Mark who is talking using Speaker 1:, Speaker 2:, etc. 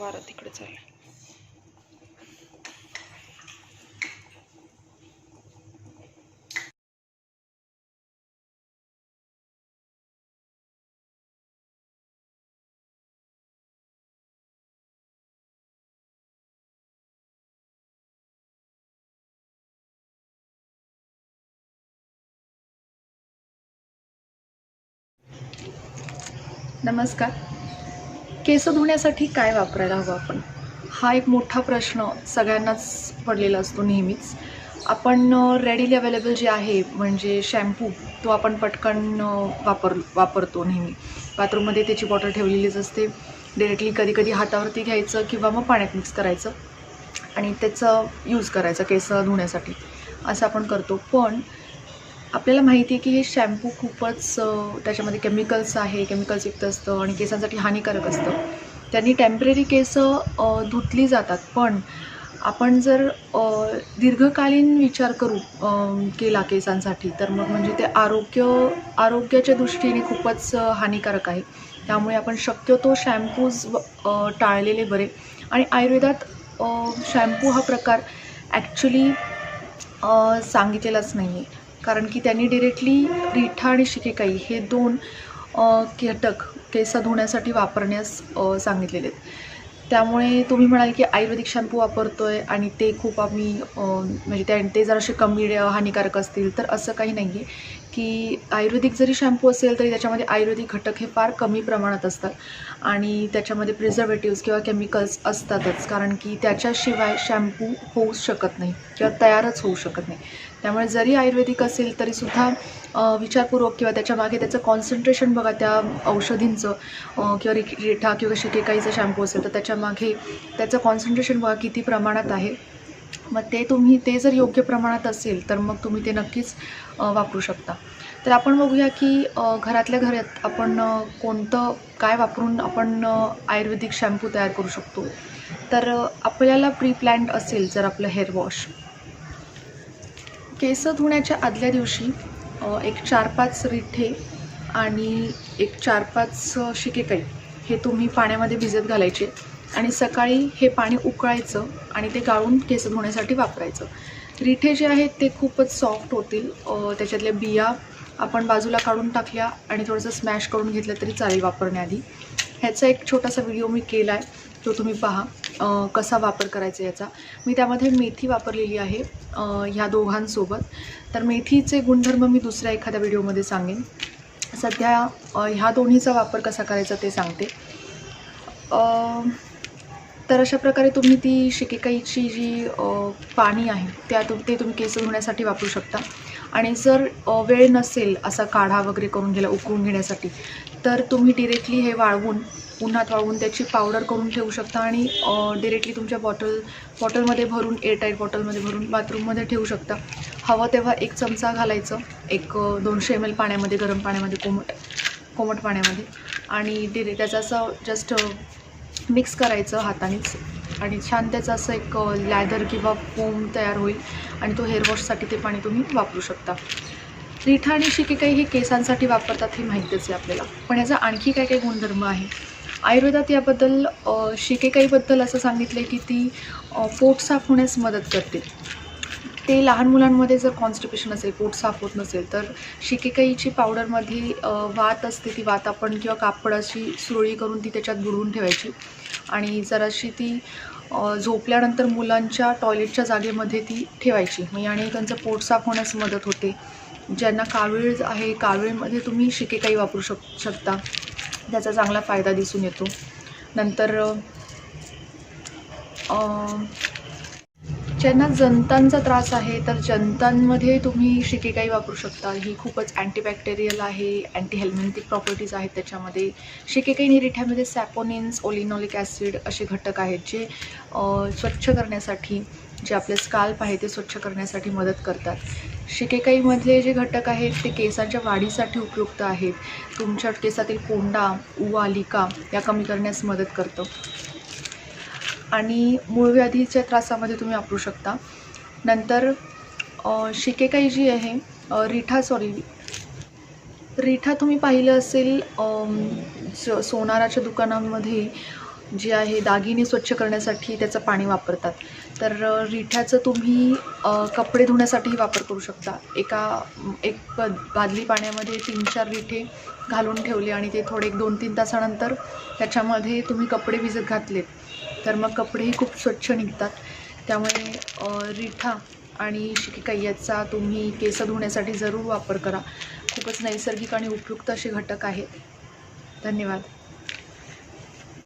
Speaker 1: वारा तिकडे चालला. नमस्कार. केस धुण्यासाठी काय वापरायला हवं आपण? हा एक मोठा प्रश्न सगळ्यांनाच पडलेला असतो नेहमीच. आपण रेडीली अवेलेबल जे आहे म्हणजे शॅम्पू तो आपण पटकन वापर वापरतो नेहमी. बाथरूममध्ये त्याची बॉटल ठेवलेलीच असते. डिरेक्टली कधी कधी हातावरती घ्यायचं किंवा मग पाण्यात मिक्स करायचं आणि त्याचं यूज करायचं केस धुण्यासाठी. असं आपण करतो. पण आपल्याला माहिती आहे की हे शॅम्पू खूपच त्याच्यामध्ये केमिकल्स आहे केमिकल्स युक्त असतं आणि केसांसाठी हानिकारक असतं. त्यांनी टेंपररी केसं धुतली जातात. पण आपण जर दीर्घकालीन विचार करू केला केसांसाठी तर मग म्हणजे ते आरोग्य आरोग्याच्या दृष्टीने खूपच हानिकारक आहे. त्यामुळे आपण शक्यतो शॅम्पूज टाळलेले बरे. आणि आयुर्वेदात शॅम्पू हा प्रकार ॲक्च्युली सांगितलेलाच नाही आहे कारण की त्यांनी डिरेक्टली रिठा आणि शिकेकाई हे दोन कीटक केस धुण्यासाठी वापरण्यास सांगितलेले आहेत. त्यामुळे तुम्ही म्हणाल की आयुर्वेदिक शॅम्पू वापरतो आहे आणि ते खूप आम्ही म्हणजे त्या ते जरासे कमी हानिकारक असतील तर असं काही नाही आहे की आयुर्वेदिक जरी शॅम्पू असेल तरी त्याच्यामध्ये आयुर्वेदिक घटक हे फार कमी प्रमाणात असतात. आणि त्याच्यामध्ये प्रिझर्वेटिव्स किंवा केमिकल्स असतातच कारण की त्याच्याशिवाय शॅम्पू होऊच शकत नाही किंवा तयारच होऊ शकत नाही. त्यामुळे जरी आयुर्वेदिक असेल तरीसुद्धा विचारपूर्वक किंवा त्याच्यामागे त्याचं कॉन्सन्ट्रेशन बघा त्या औषधींचं किंवा रिठा किंवा शिकेकाईचा शॅम्पू असेल तर त्याच्यामागे त्याचं कॉन्सन्ट्रेशन बघा किती प्रमाणात आहे. मग ते तुम्ही ते जर योग्य प्रमाणात असेल तर मग तुम्ही ते नक्कीच वापरू शकता. तर आपण बघूया की घरातल्या घरात आपण कोणतं काय वापरून आपण आयुर्वेदिक शॅम्पू तयार करू शकतो? तर आपल्याला प्री प्लॅन्ड असेल जर आपलं हेअर वॉश केस धुण्याच्या आदल्या दिवशी एक चार पाच रिठे आणि एक चार पाच शिकेकाई हे तुम्ही पाण्यामध्ये भिजत घालायचे. आणि सकाळी हे पाणी उकळायचं आणि ते गाळून केस धुण्यासाठी वापरायचं. रिठे जे आहेत ते खूपच सॉफ्ट होतील. त्याच्यातल्या बिया आपण बाजूला काढून टाकल्या आणि थोडंसं स्मॅश करून घेतलं तरी चालेल वापरण्याआधी. ह्याचा एक छोटासा व्हिडिओ मी केला आहे तो तुम्ही पहा. कसा वापर करायचा याचा. मी त्यामध्ये मेथी वापरलेली आहे ह्या दोघांसोबत. तर मेथीचे गुणधर्म मी दुसऱ्या एखाद्या व्हिडिओमध्ये सांगेन. सध्या ह्या दोन्हीचा वापर कसा करायचा ते सांगते. तर अशा प्रकारे तुम्ही ती शिकेकाईची जी पाणी आहे त्या तुम ते तुम्ही केस धुण्यासाठी वापरू शकता. आणि जर वेळ नसेल असा काढा वगैरे करून घ्यायला उकळून घेण्यासाठी तर तुम्ही डिरेक्टली हे वाळवून उन्हात वाळवून त्याची पावडर करून ठेवू शकता आणि डिरेक्टली तुमच्या बॉटल बॉटलमध्ये भरून एअरटाईट बॉटलमध्ये भरून बाथरूममध्ये ठेवू शकता. हवं तेव्हा एक चमचा घालायचं एक दोनशे एम एल पाण्यामध्ये गरम पाण्यामध्ये कोमट कोमट पाण्यामध्ये. आणि डिरे त्याचं असं जस्ट मिक्स करायचं हातानेच. आणि छान त्याचं असं एक लॅदर किंवा फोम तयार होईल आणि तो हेअरवॉशसाठी ते पाणी तुम्ही वापरू शकता. रिठा आणि शिकेकाई हे केसांसाठी वापरतात हे माहीतच आहे आपल्याला. पण याचा आणखी काय काय गुणधर्म आहे? आयुर्वेदात याबद्दल शिकेकाईबद्दल असं सांगितलं आहे की ती पोट साफ होण्यास मदत करते. ते लहान मुलांमध्ये जर कॉन्स्टिपेशन असेल पोट साफ होत नसेल तर शिकेकाईची पावडरमध्ये वात असते ती वात आपण किंवा कापडाची सुरळी करून ती त्याच्यात बुडवून ठेवायची. आणि जराशी ती झोपल्यानंतर मुलांच्या टॉयलेटच्या जागेमध्ये ती ठेवायची. मग आणि त्यांचं पोट साफ होण्यास मदत होते. ज्यांना कावीळ आहे कावीळमध्ये तुम्ही शिकेकाई वापरू शक शकता. त्याचा चांगला फायदा दिसून येतो. नंतर ज्यांना जंतांचा त्रास आहे तर जंतांमध्ये तुम्ही शिकेकाई वापरू शकता. ही खूपच अँटीबॅक्टेरियल आहे अँटी हेल्मेंटिक प्रॉपर्टीज आहेत त्याच्यामध्ये. शिकेकाई निरिठ्यामध्ये सॅपोनिन्स ओलिनॉलिक ॲसिड असे घटक आहेत जे स्वच्छ करण्यासाठी जे आपले स्काल्प आहे ते स्वच्छ करण्यासाठी मदत करतात. शिकेकाईमधले जे घटक आहेत ते केसांच्या वाढीसाठी उपयुक्त आहेत. तुमच्या केसातील कोंडा उवा लिका या कमी करण्यास मदत करतं. आणि मूळव्याधीच्या त्रासामध्ये तुम्ही वापरू शकता. नंतर शिकेकाई जी आहे रिठा सॉरी रिठा तुम्ही पाहिलं असेल स- सोनाराच्या दुकानांमध्ये जे आहे दागिने स्वच्छ करण्यासाठी त्याचं पाणी वापरतात. तर रिठ्याचं तुम्ही कपडे धुण्यासाठीही वापर करू शकता. एका एक बादली पाण्यामध्ये तीन चार रिठे घालून ठेवले आणि ते थोडे एक दोन तीन तासानंतर त्याच्यामध्ये तुम्ही कपडे भिजत घातलेत. तर मग कपडेही खूप स्वच्छ निघतात. त्यामुळे रिठा आणि शिकेकाई याचा तुम्ही केस धुण्यासाठी जरूर वापर करा. खूपच नैसर्गिक आणि उपयुक्त असे घटक आहेत. धन्यवाद.